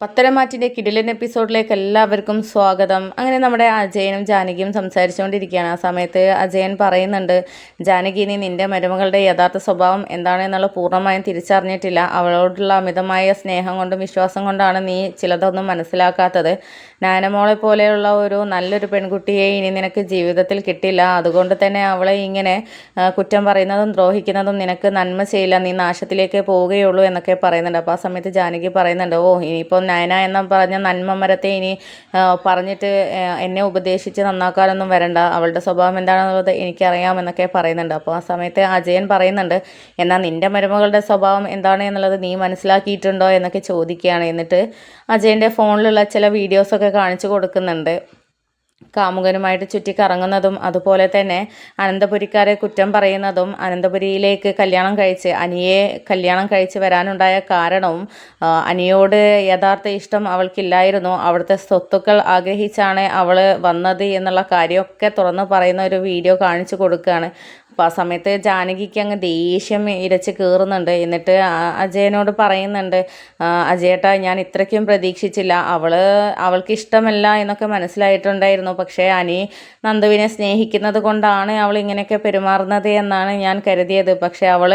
പത്തരമാറ്റിന്റെ കിടിലൻ എപ്പിസോഡിലേക്ക് എല്ലാവർക്കും സ്വാഗതം. അങ്ങനെ നമ്മുടെ അജയനും ജാനകിയും സംസാരിച്ചുകൊണ്ടിരിക്കുകയാണ്. ആ സമയത്ത് അജയൻ പറയുന്നുണ്ട് ജാനകി നീ നിന്റെ മരുമകളുടെ യഥാർത്ഥ സ്വഭാവം എന്താണെന്നുള്ള പൂർണമായും തിരിച്ചറിഞ്ഞിട്ടില്ല. അവളോടുള്ള അമിതമായ സ്നേഹം കൊണ്ടും വിശ്വാസം കൊണ്ടാണ് നീ ചിലതൊന്നും മനസ്സിലാക്കാത്തത്. നാനമോളെ പോലെയുള്ള ഒരു നല്ലൊരു പെൺകുട്ടിയെ ഇനി നിനക്ക് ജീവിതത്തിൽ കിട്ടില്ല. അതുകൊണ്ട് തന്നെ അവളെ ഇങ്ങനെ കുറ്റം പറയുന്നതും ദ്രോഹിക്കുന്നതും നിനക്ക് നന്മ ചെയ്യില്ല. നീ നാശത്തിലേക്ക് പോവുകയുള്ളൂ എന്നൊക്കെ പറയുന്നുണ്ട്. അപ്പോൾ ആ സമയത്ത് ജാനകി പറയുന്നുണ്ട് ഓ ഇനിയിപ്പോൾ നയന എന്ന് പറഞ്ഞ നന്മ മരത്തെ ഇനി പറഞ്ഞിട്ട് എന്നെ ഉപദേശിച്ച് നന്നാക്കാനൊന്നും വരണ്ട. അവളുടെ സ്വഭാവം എന്താണെന്നുള്ളത് എനിക്കറിയാമെന്നൊക്കെ പറയുന്നുണ്ട്. അപ്പോൾ ആ സമയത്ത് അജയൻ പറയുന്നുണ്ട് എന്നാൽ നിന്റെ മരുമകളുടെ സ്വഭാവം എന്താണ് എന്നുള്ളത് നീ മനസ്സിലാക്കിയിട്ടുണ്ടോ? എന്നൊക്കെ ചോദിക്കുകയാണ്. എന്നിട്ട് അജയന്റെ ഫോണിലുള്ള ചില വീഡിയോസൊക്കെ കാണിച്ചു കൊടുക്കുന്നുണ്ട്. കാമുകനുമായിട്ട് ചുറ്റി കറങ്ങുന്നതും അതുപോലെ തന്നെ അനന്തപുരിക്കാരെ കുറ്റം പറയുന്നതും അനന്തപുരിയിലേക്ക് കല്യാണം കഴിച്ച് അനിയെ കല്യാണം കഴിച്ച് വരാനുണ്ടായ കാരണവും അനിയോട് യഥാർത്ഥ ഇഷ്ടം അവൾക്കില്ലായിരുന്നു. അവിടുത്തെ സ്വത്തുക്കൾ ആഗ്രഹിച്ചാണ് അവൾ വന്നത് എന്നുള്ള കാര്യമൊക്കെ തുറന്ന് പറയുന്ന ഒരു വീഡിയോ കാണിച്ചു കൊടുക്കുകയാണ്. അപ്പോൾ ആ സമയത്ത് ജാനകിക്ക് അങ്ങ് ദേഷ്യം ഇരച്ച് കയറുന്നുണ്ട് എന്നിട്ട് അജയനോട് പറയുന്നുണ്ട് അജയേട്ട ഞാൻ ഇത്രയ്ക്കും പ്രതീക്ഷിച്ചില്ല. അവൾ അവൾക്ക് ഇഷ്ടമല്ല എന്നൊക്കെ മനസ്സിലായിട്ടുണ്ടായിരുന്നു. പക്ഷേ അനി നന്ദുവിനെ സ്നേഹിക്കുന്നത് കൊണ്ടാണ് അവൾ ഇങ്ങനെയൊക്കെ പെരുമാറുന്നത് എന്നാണ് ഞാൻ കരുതിയത്. പക്ഷേ അവൾ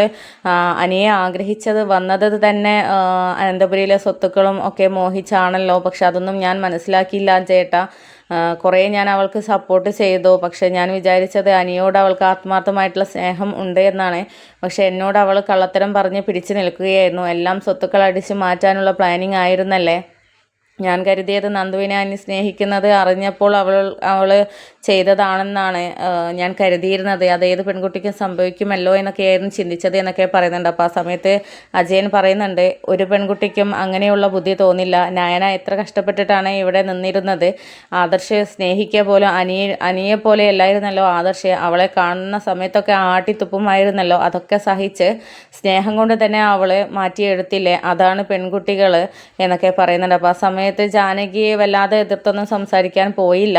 അനിയെ ആഗ്രഹിച്ചത് വന്നത് തന്നെ അനന്തപുരിയിലെ സ്വത്തുക്കളും ഒക്കെ മോഹിച്ചാണല്ലോ. പക്ഷെ അതൊന്നും ഞാൻ മനസ്സിലാക്കിയില്ല ചേട്ടാ കുറേ ഞാൻ അവൾക്ക് സപ്പോർട്ട് ചെയ്തു. പക്ഷേ ഞാൻ വിചാരിച്ചത് അനിയോട് അവൾക്ക് ആത്മാർത്ഥമായിട്ടുള്ള സ്നേഹം ഉണ്ട് എന്നാണ്. പക്ഷേ എന്നോട് അവൾ കള്ളത്തരം പറഞ്ഞ് പിടിച്ചു നിൽക്കുകയായിരുന്നു. എല്ലാം സ്വത്തുക്കൾ അടിച്ചു മാറ്റാനുള്ള പ്ലാനിങ് ആയിരുന്നല്ലേ? ഞാൻ കരുതിയത് നന്ദുവിനെ അനി സ്നേഹിക്കുന്നത് അറിഞ്ഞപ്പോൾ അവൾ അവൾ ചെയ്തതാണെന്നാണ് ഞാൻ കരുതിയിരുന്നത്. അത് ഏത് പെൺകുട്ടിക്കും സംഭവിക്കുമല്ലോ എന്നൊക്കെയായിരുന്നു ചിന്തിച്ചത് എന്നൊക്കെ പറയുന്നുണ്ട്. അപ്പോൾ ആ സമയത്ത് അജയൻ പറയുന്നുണ്ട് ഒരു പെൺകുട്ടിക്കും അങ്ങനെയുള്ള ബുദ്ധി തോന്നില്ല. നയന എത്ര കഷ്ടപ്പെട്ടിട്ടാണ് ഇവിടെ നിന്നിരുന്നത്? ആദർശ് സ്നേഹിക്കുക പോലും അനിയെ അനിയെ പോലെ അല്ലായിരുന്നല്ലോ ആദർശ്. അവളെ കാണുന്ന സമയത്തൊക്കെ ആട്ടിത്തുപ്പുമായിരുന്നല്ലോ. അതൊക്കെ സഹിച്ച് സ്നേഹം കൊണ്ട് തന്നെ അവൾ മാറ്റിയെടുത്തില്ലേ? അതാണ് പെൺകുട്ടികൾ എന്നൊക്കെ പറയുന്നുണ്ട്. അപ്പോൾ ആ ജാനകിയെ വല്ലാതെ എതിർത്തൊന്നും സംസാരിക്കാൻ പോയില്ല.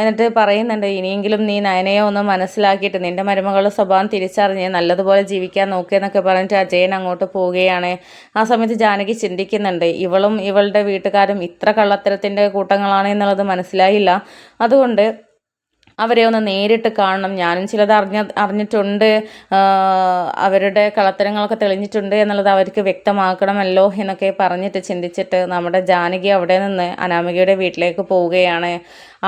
എന്നിട്ട് പറയുന്നുണ്ട് ഇനിയെങ്കിലും നീ നയനയെ ഒന്ന് മനസ്സിലാക്കിയിട്ട് നിന്റെ മരുമകളുടെ സ്വഭാവം തിരിച്ചറിഞ്ഞ് നല്ലതുപോലെ ജീവിക്കാൻ നോക്കിയെന്നൊക്കെ പറഞ്ഞിട്ട് അജയൻ അങ്ങോട്ട് പോവുകയാണ്. ആ സമയത്ത് ജാനകി ചിന്തിക്കുന്നുണ്ട് ഇവളും ഇവളുടെ വീട്ടുകാരും ഇത്ര കള്ളത്തരത്തിന്റെ കൂട്ടങ്ങളാണ് എന്നുള്ളത് മനസ്സിലായില്ല. അതുകൊണ്ട് അവരെ ഒന്ന് നേരിട്ട് കാണണം. ഞാനും ചിലത് അറിഞ്ഞ അറിഞ്ഞിട്ടുണ്ട്. അവരുടെ കളത്തരങ്ങളൊക്കെ തെളിഞ്ഞിട്ടുണ്ട് എന്നുള്ളത് അവർക്ക് വ്യക്തമാക്കണമല്ലോ എന്നൊക്കെ പറഞ്ഞിട്ട് ചിന്തിച്ചിട്ട് നമ്മുടെ ജാനകി അവിടെ നിന്ന് അനാമികയുടെ വീട്ടിലേക്ക് പോവുകയാണ്.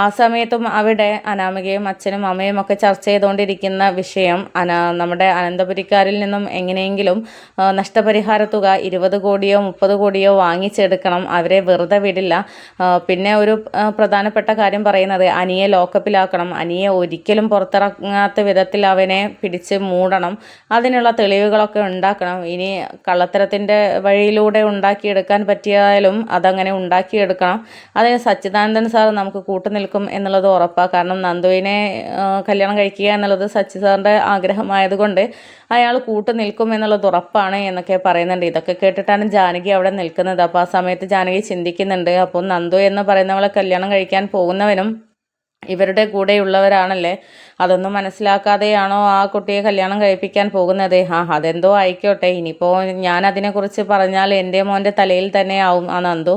ആ സമയത്തും അവിടെ അനാമികയും അച്ഛനും അമ്മയും ഒക്കെ ചർച്ച ചെയ്തുകൊണ്ടിരിക്കുന്ന വിഷയം അനാ നമ്മുടെ അനന്തപുരിക്കാരിൽ നിന്നും എങ്ങനെയെങ്കിലും നഷ്ടപരിഹാര തുക ഇരുപത് കോടിയോ മുപ്പത് കോടിയോ വാങ്ങിച്ചെടുക്കണം. അവരെ വെറുതെ വിടില്ല. പിന്നെ ഒരു പ്രധാനപ്പെട്ട കാര്യം പറയുന്നത് അനിയെ ലോക്കപ്പിലാക്കണം അനിയെ ഒരിക്കലും പുറത്തിറങ്ങാത്ത വിധത്തിൽ അവനെ പിടിച്ച് മൂടണം. അതിനുള്ള തെളിവുകളൊക്കെ ഉണ്ടാക്കണം. ഇനി കള്ളത്തരത്തിന്റെ വഴിയിലൂടെ ഉണ്ടാക്കിയെടുക്കാൻ പറ്റിയാലും അതങ്ങനെ ഉണ്ടാക്കിയെടുക്കണം. അതിന് സച്ചിദാനന്ദൻ സാർ നമുക്ക് കൂട്ടുനിൽക്കും എന്നുള്ളത് ഉറപ്പാണ് കാരണം നന്ദുവിനെ കല്യാണം കഴിക്കുക എന്നുള്ളത് സച്ചി സാറിന്റെ ആഗ്രഹമായതുകൊണ്ട് അയാൾ കൂട്ടു നിൽക്കും എന്നുള്ളത് ഉറപ്പാണ് എന്നൊക്കെ പറയുന്നുണ്ട്. ഇതൊക്കെ കേട്ടിട്ടാണ് ജാനകി അവിടെ നിൽക്കുന്നത്. അപ്പോൾ ആ സമയത്ത് ജാനകി ചിന്തിക്കുന്നുണ്ട്. അപ്പോൾ നന്ദു എന്ന് പറയുന്നവളെ കല്യാണം കഴിക്കാൻ പോകുന്നവനും ഇവരുടെ കൂടെയുള്ളവരാണല്ലേ? അതൊന്നും മനസ്സിലാക്കാതെയാണോ ആ കുട്ടിയെ കല്യാണം കഴിപ്പിക്കാൻ പോകുന്നത്? ആ അതെന്തോ ആയിക്കോട്ടെ. ഇനിയിപ്പോൾ ഞാൻ അതിനെക്കുറിച്ച് പറഞ്ഞാൽ എന്റെ മോന്റെ തലയിൽ തന്നെ ആവും. ആ നന്ദു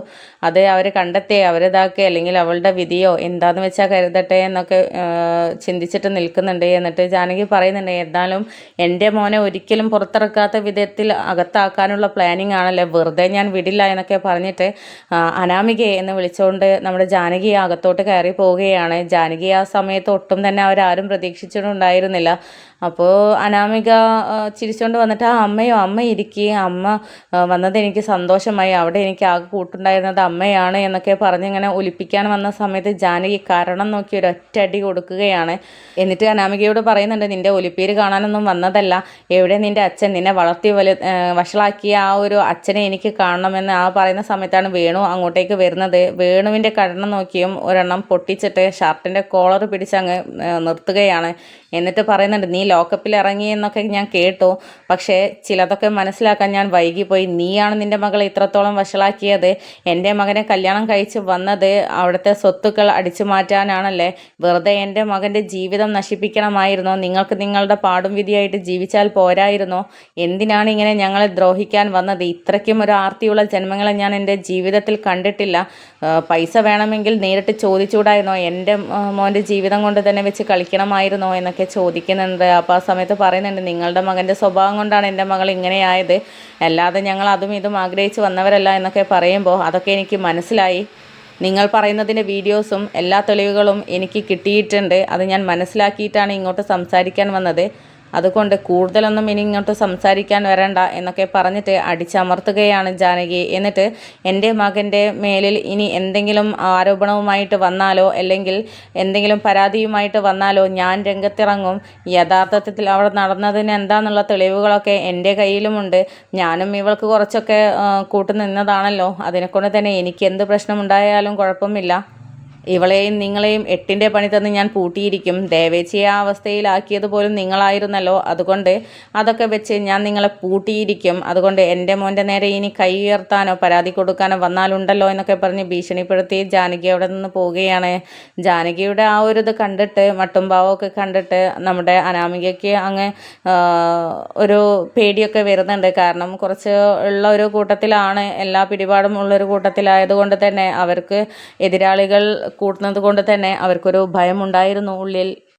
അത് അവർ കണ്ടെത്തേ. അവരിതാക്കേ അല്ലെങ്കിൽ അവളുടെ വിധിയോ എന്താണെന്ന് വെച്ചാൽ കരുതട്ടെ എന്നൊക്കെ ചിന്തിച്ചിട്ട് നിൽക്കുന്നുണ്ട്. എന്നിട്ട് ജാനകി പറയുന്നുണ്ട് എന്നാലും എന്റെ മോനെ ഒരിക്കലും പുറത്തിറക്കാത്ത വിധത്തിൽ അകത്താക്കാനുള്ള പ്ലാനിങ് ആണല്ലേ. വെറുതെ ഞാൻ വിടില്ല എന്നൊക്കെ പറഞ്ഞിട്ട് അനാമികയെ എന്ന് വിളിച്ചുകൊണ്ട് നമ്മുടെ ജാനകി അകത്തോട്ട് കയറി പോവുകയാണ്. ജാനകി ആ സമയത്ത് ഒട്ടും തന്നെ അവരാരും പ്രതീക്ഷിച്ചിട്ടുണ്ടായിരുന്നില്ല. അപ്പോൾ അനാമിക ചിരിച്ചുകൊണ്ട് വന്നിട്ട് ആ അമ്മയോ അമ്മ ഇരിക്കുകയും അമ്മ വന്നത് എനിക്ക് സന്തോഷമായി അവിടെ എനിക്ക് ആകെ കൂട്ടുണ്ടായിരുന്നത് അമ്മയാണ് എന്നൊക്കെ പറഞ്ഞിങ്ങനെ ഒലിപ്പിക്കാൻ വന്ന സമയത്ത് ജാനകി കാരണം നോക്കി ഒരു ഒറ്റടി കൊടുക്കുകയാണ്. എന്നിട്ട് അനാമികയോട് പറയുന്നുണ്ട് നിന്റെ ഒലിപ്പേര് കാണാനൊന്നും വന്നതല്ല. എവിടെ നിന്റെ അച്ഛൻ നിന്നെ വളർത്തി വലു വഷളാക്കിയ ആ ഒരു അച്ഛനെ എനിക്ക് കാണണമെന്ന് ആ പറയുന്ന സമയത്താണ് വേണു അങ്ങോട്ടേക്ക് വരുന്നത്. വേണുവിന്റെ കടണം നോക്കിയും ഒരെണ്ണം പൊട്ടിച്ചിട്ട് ഷർട്ട് ഷർട്ടിന്റെ കോളർ പിടിച്ചങ്ങ് നിർത്തുകയാണ്. എന്നിട്ട് പറയുന്നുണ്ട് നീ ലോക്കപ്പിൽ ഇറങ്ങി എന്നൊക്കെ ഞാൻ കേട്ടു. പക്ഷേ ചിലതൊക്കെ മനസ്സിലാക്കാൻ ഞാൻ വൈകിപ്പോയി. നീയാണ് നിന്റെ മകളെ ഇത്രത്തോളം വഷളാക്കിയത്? എന്റെ മകനെ കല്യാണം കഴിച്ച് വന്നത് അവിടുത്തെ സ്വത്തുക്കൾ അടിച്ചു മാറ്റാനാണല്ലേ? വെറുതെ എന്റെ മകന്റെ ജീവിതം നശിപ്പിക്കണമായിരുന്നോ? നിങ്ങൾക്ക് നിങ്ങളുടെ പാടും വിധിയായിട്ട് ജീവിച്ചാൽ പോരായിരുന്നോ? എന്തിനാണ് ഇങ്ങനെ ഞങ്ങളെ ദ്രോഹിക്കാൻ വന്നത്? ഇത്രയ്ക്കും ഒരു ആർത്തിയുള്ള ജന്മങ്ങളെ ഞാൻ എന്റെ ജീവിതത്തിൽ കണ്ടിട്ടില്ല. പൈസ വേണമെങ്കിൽ നേരിട്ട് ചോദിച്ചുകൂടായിരുന്നോ എന്റെ മോന്റെ ജീവിതം കൊണ്ട് തന്നെ വെച്ച് കളിക്കണമായിരുന്നോ എന്നൊക്കെ ചോദിക്കുന്നുണ്ട്. അപ്പോൾ ആ സമയത്ത് പറയുന്നുണ്ട് നിങ്ങളുടെ മകന്റെ സ്വഭാവം കൊണ്ടാണ് എന്റെ മകൾ ഇങ്ങനെയായത്. അല്ലാതെ ഞങ്ങൾ അതും ഇതും ആഗ്രഹിച്ച് വന്നവരല്ല എന്നൊക്കെ പറയുമ്പോൾ അതൊക്കെ എനിക്ക് മനസ്സിലായി. നിങ്ങൾ പറയുന്നതിന്റെ വീഡിയോസും എല്ലാ തെളിവുകളും എനിക്ക് കിട്ടിയിട്ടുണ്ട്. അത് ഞാൻ മനസ്സിലാക്കിയിട്ടാണ് ഇങ്ങോട്ട് സംസാരിക്കാൻ വന്നത്. അതുകൊണ്ട് കൂടുതലൊന്നും ഇനി ഇങ്ങോട്ട് സംസാരിക്കാൻ വരണ്ട എന്നൊക്കെ പറഞ്ഞിട്ട് അടിച്ചമർത്തുകയാണ് ജാനകി. എന്നിട്ട് എന്റെ മകന്റെ മേലിൽ ഇനി എന്തെങ്കിലും ആരോപണവുമായിട്ട് വന്നാലോ അല്ലെങ്കിൽ എന്തെങ്കിലും പരാതിയുമായിട്ട് വന്നാലോ ഞാൻ രംഗത്തിറങ്ങും. യഥാർത്ഥത്തിൽ അവിടെ നടന്നതിന് എന്താണെന്നുള്ള തെളിവുകളൊക്കെ എന്റെ കയ്യിലുമുണ്ട്. ഞാനും ഇവൾക്ക് കുറച്ചൊക്കെ കൂട്ടുനിന്നതാണല്ലോ. കൂട്ടു നിന്നതാണല്ലോ അതിനെക്കൊണ്ട് തന്നെ എനിക്ക് എന്ത് പ്രശ്നമുണ്ടായാലും കുഴപ്പമില്ല. ഇവളെയും നിങ്ങളെയും എട്ടിന്റെ പണി തന്ന് ഞാൻ പൂട്ടിയിരിക്കും. ദേവേച്ചിയെ ആ അവസ്ഥയിലാക്കിയത് പോലും നിങ്ങളായിരുന്നല്ലോ. അതുകൊണ്ട് അതൊക്കെ വെച്ച് ഞാൻ നിങ്ങളെ പൂട്ടിയിരിക്കും. അതുകൊണ്ട് എന്റെ മോന്റെ നേരെ ഇനി കൈ ഉയർത്താനോ പരാതി കൊടുക്കാനോ വന്നാലുണ്ടല്ലോ എന്നൊക്കെ പറഞ്ഞ് ഭീഷണിപ്പെടുത്തി ജാനകി അവിടെ നിന്ന് പോവുകയാണ്. ജാനകിയുടെ ആ ഒരു ഇത് കണ്ടിട്ട് മട്ടുംഭാവമൊക്കെ കണ്ടിട്ട് നമ്മുടെ അനാമികയ്ക്ക് അങ്ങ് ഒരു പേടിയൊക്കെ വരുന്നുണ്ട്. കാരണം കുറച്ച് ഉള്ള ഒരു കൂട്ടത്തിലാണ് എല്ലാ പിടിപാടും ഉള്ളൊരു കൂട്ടത്തിലായതുകൊണ്ട് തന്നെ അവർക്ക് എതിരാളികൾ കൂട്ടുന്നത് കൊണ്ട് തന്നെ അവർക്കൊരു ഭയമുണ്ടായിരുന്നു ഉള്ളിൽ.